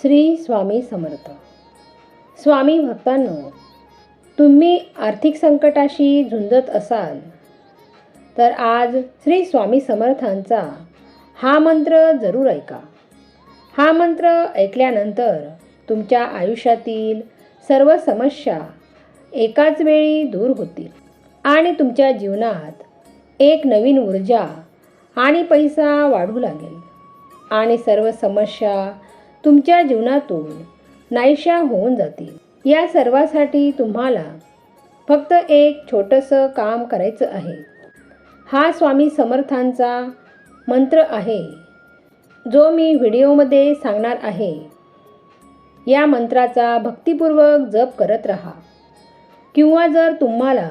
श्री स्वामी समर्थ. स्वामी भक्तांनो तुम्ही आर्थिक संकटाशी झुंजत असाल तर आज श्री स्वामी समर्थांचा हा मंत्र जरूर ऐका. हा मंत्र ऐकल्यानंतर तुमच्या आयुष्यातील सर्व समस्या एकाच वेळी दूर होतील आणि तुमच्या जीवनात एक नवीन ऊर्जा आणि पैसा वाढू लागेल. आणि सर्व समस्या तुमच्या जीवनातून नाहीशा होऊन जातील. या सर्वासाठी तुम्हाला फक्त एक छोटंसं काम करायचं आहे. हा स्वामी समर्थांचा मंत्र आहे. जो मी व्हिडिओमध्ये सांगणार आहे. या मंत्राचा भक्तिपूर्वक जप करत राहा. किंवा जर तुम्हाला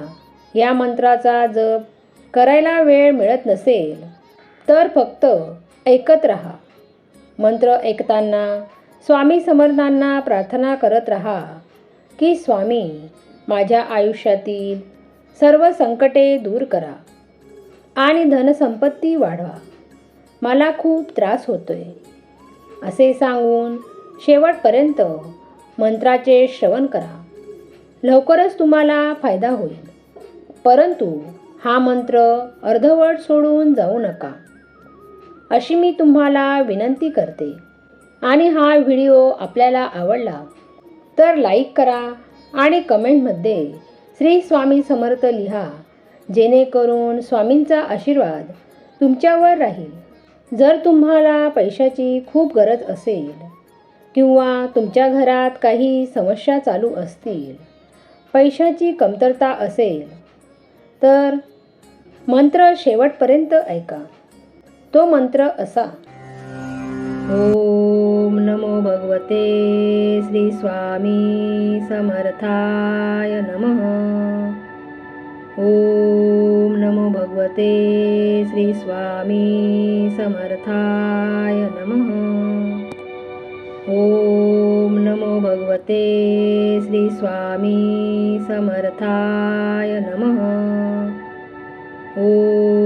या मंत्राचा जप करायला वेळ मिळत नसेल तर फक्त ऐकत राहा. मंत्र ऐकताना स्वामी समर्थांना प्रार्थना करत राहा की स्वामी माझ्या आयुष्यातील सर्व संकटे दूर करा आणि धनसंपत्ती वाढवा. मला खूप त्रास होतोय. असे सांगून शेवटपर्यंत मंत्राचे श्रवण करा. लवकरच तुम्हाला फायदा होईल. परंतु हा मंत्र अर्धवट सोडून जाऊ नका. अशी मी तुम्हाला विनंती करते. आणि हा व्हिडिओ आपल्याला आवडला तर लाईक करा आणि कमेंटमध्ये श्री स्वामी समर्थ लिहा जेणेकरून स्वामींचा आशीर्वाद तुमच्यावर राहील. जर तुम्हाला पैशाची खूप गरज असेल किंवा तुमच्या घरात काही समस्या चालू असतील पैशाची कमतरता असेल तर मंत्र शेवटपर्यंत ऐका. तो मंत्र असा. ओम नमो भगवते श्री स्वामी समर्थाय नमः. ओम नमो भगवते श्री स्वामी समर्थाय नमः. ओम नमो भगवते श्री स्वामी समर्थाय नमः. नमो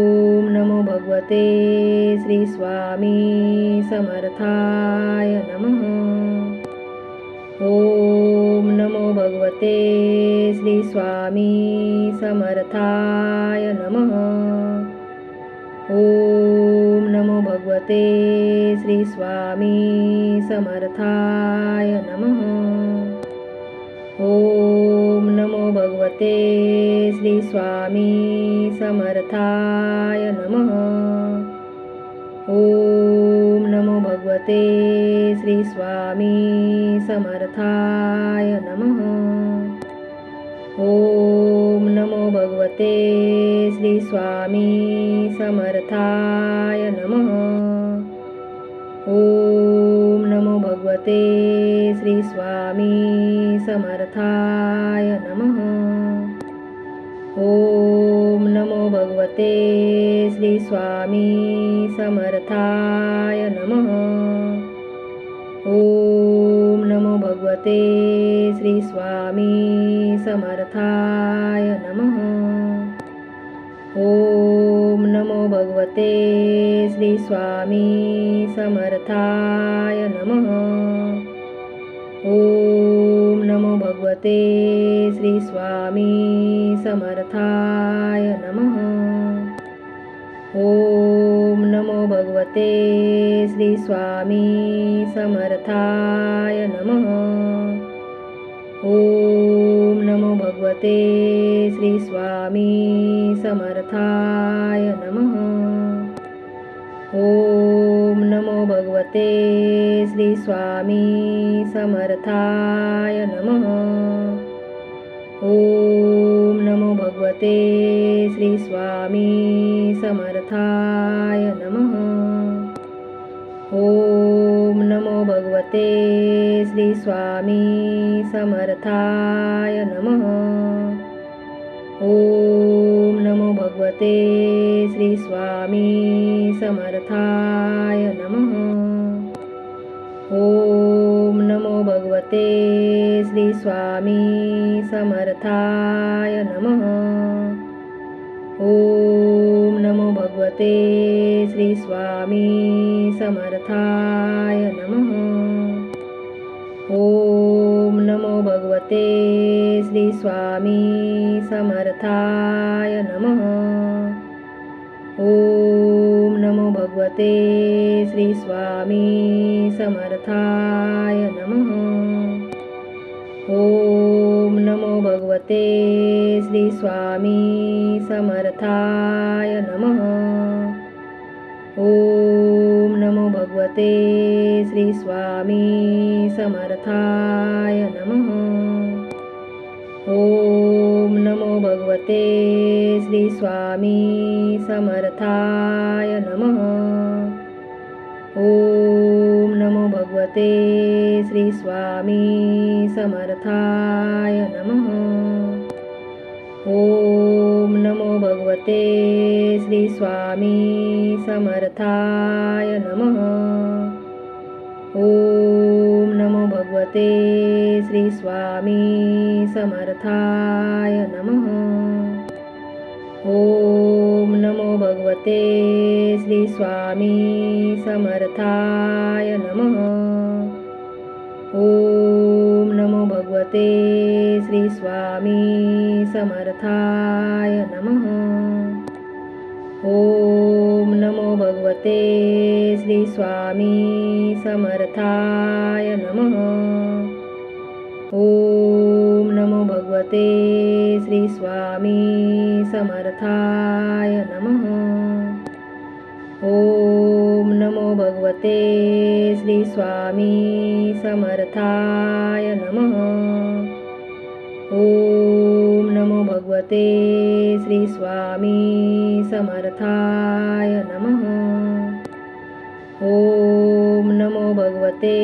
भगवते श्रीस्वामी समर्थाय नमः। ॐ नमो भगवते श्रीस्वामी समर्थाय नमः। ॐ नमो भगवते श्रीस्वामी समर्थाय नमः। ॐ नमो भगवते श्री स्वामी समर्थाय नमः। ओम नमो भगवते श्री स्वामी समर्थाय नमः। ओम नमो भगवते श्री स्वामी समर्थाय नमः। ओम नमो भगवते श्री स्वामी समर्थाय नमः। ओम नमो भगवते श्री स्वामी समर्थाय नमः। ओम नमो भगवते श्री स्वामी समर्थाय नमः। ओम नमो भगवते श्री स्वामी समर्थाय नमः। ॐ नमो भगवते श्रीस्वामी समर्थाय नमः। ॐ नमो भगवते श्रीस्वामी समर्थाय नमः। ॐ नमो भगवते श्रीस्वामी समर्थाय नमः। ॐ भगवते श्रीस्वामी समर्थाय नमः। ॐ नमो भगवते श्री स्वामी समर्थाय नमः। ॐ नमो भगवते श्रीस्वामी समर्थाय नमः। ॐ नमो भगवते श्री स्वामी समर्थाय नमः। ॐ नमो भगवते श्रीस्वामी समर्थाय नमः। ॐ नमो भगवते श्रीस्वामी समर्थाय नमः। ॐ नमो भगवते श्रीस्वामी समर्थाय नमः। ॐ भगवते श्री स्वामी समर्थाय नमः। ॐ नमो भगवते श्री स्वामी समर्थाय नमः। ॐ नमो भगवते श्री स्वामी समर्थाय भगवते श्री स्वामी समर्थाय नमः। ॐ नमो भगवते श्री स्वामी समर्थाय नमः। ॐ नमो भगवते श्री स्वामी समर्थाय नमः। ॐ नमो भगवते श्री स्वामी समर्थाय नमः। भगवते श्री स्वामी समर्थाय नमः। ॐ नमो भगवते श्री स्वामी समर्थाय नमः। ॐ नमो भगवते श्री स्वामी समर्थाय नमः। ॐ नमो भगवते श्री स्वामी समर्थाय नमः ॐ नमो भगवते श्री स्वामी समर्थाय नमः। ॐ नमो भगवते श्री स्वामी समर्थाय नमः। ॐ नमो भगवते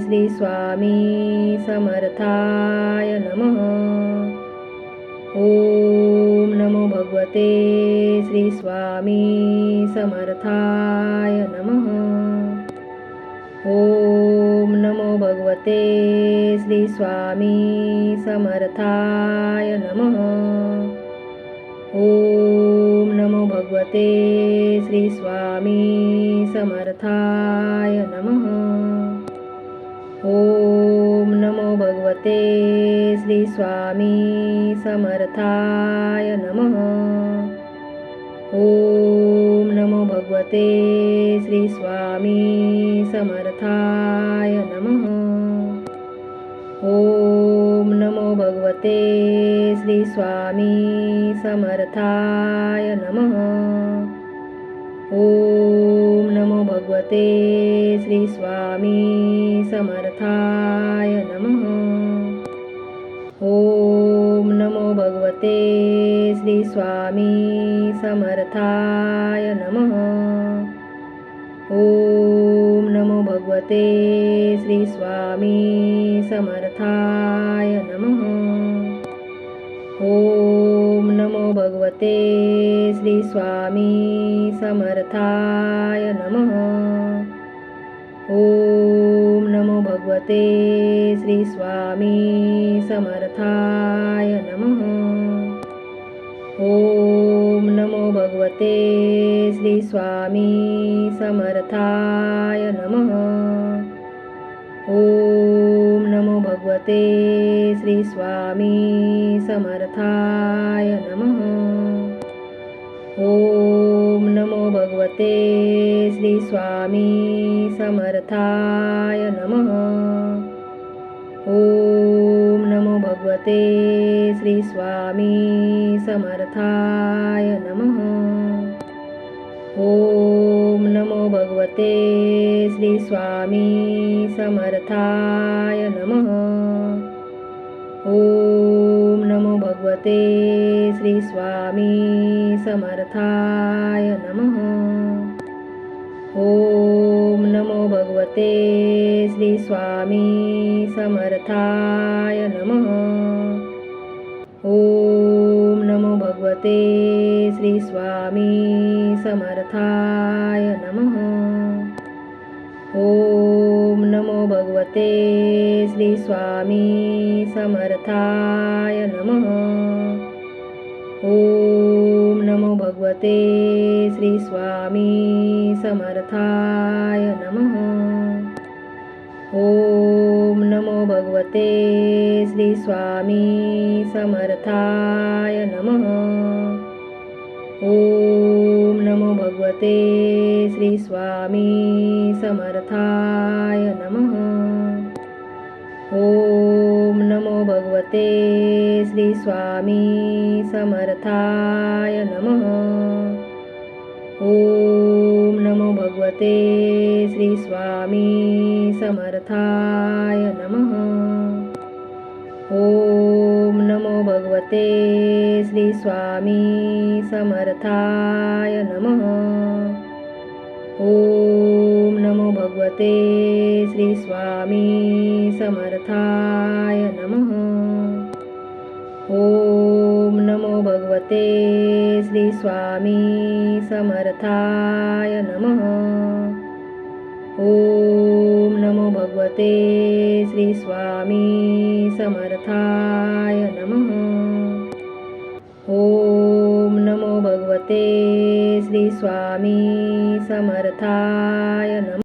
श्री स्वामी समर्थाय नमः ॐ नमो भगवते श्री स्वामी समर्थाय नमः। ॐ नमो भगवते श्री स्वामी समर्थाय नमः। ॐ नमो भगवते श्री स्वामी समर्थाय नमः। ॐ नमो भगवते श्री स्वामी समर्थाय नमः। ॐ नमो भगवते। श्री स्वामी समर्थाय नमः। ॐ नमो भगवते। श्री स्वामी समर्थाय नमः। ॐ नमो भगवते। श्री स्वामी समर्थाय नमः ॐ नमो भगवते श्री स्वामी समर्थाय नमः। ॐ नमो भगवते श्री स्वामी समर्थाय नमः। ॐ नमो भगवते श्री स्वामी समर्थाय नमः। ॐ नमो भगवते श्री स्वामी समर्थाय नमः। ॐ नमो भगवते श्री स्वामी समर्थाय नमः। ॐ नमो भगवते श्री स्वामी समर्थाय नमः। ॐ नमो भगवते श्री स्वामी समर्थाय नमः। ॐ नमो भगवते। श्री स्वामी समर्थाय नमः। ॐ नमो भगवते। श्री स्वामी समर्थाय नमः। ॐ नमो भगवते। श्री स्वामी समर्थाय नमः ॐ नमो भगवते श्री स्वामी समर्थाय नमः। ॐ नमो भगवते श्री स्वामी समर्थाय नमः। ॐ नमो भगवते श्री स्वामी समर्थाय नमः। ॐ नमो भगवते श्री स्वामी समर्थाय नमः। ॐ नमो भगवते श्रीस्वामी समर्थाय नमः। ॐ नमो भगवते श्रीस्वामी समर्थाय नमः ॐ नमो भगवते श्रीस्वामी समर्थाय नमः। ॐ नमो भगवते श्रीस्वामी समर्थाय नमः। ॐ नमो भगवते श्रीस्वामी समर्थाय नमः। ॐ नमो भगवते श्रीस्वामी समर्थाय नमः। ॐ नमो भगवते श्रीस्वामी समर्थाय नमः। ॐ नमो भगवते श्रीस्वामी समर्थाय नमः। ॐ नमो भगवते श्रीस्वामी समर्थाय नमः।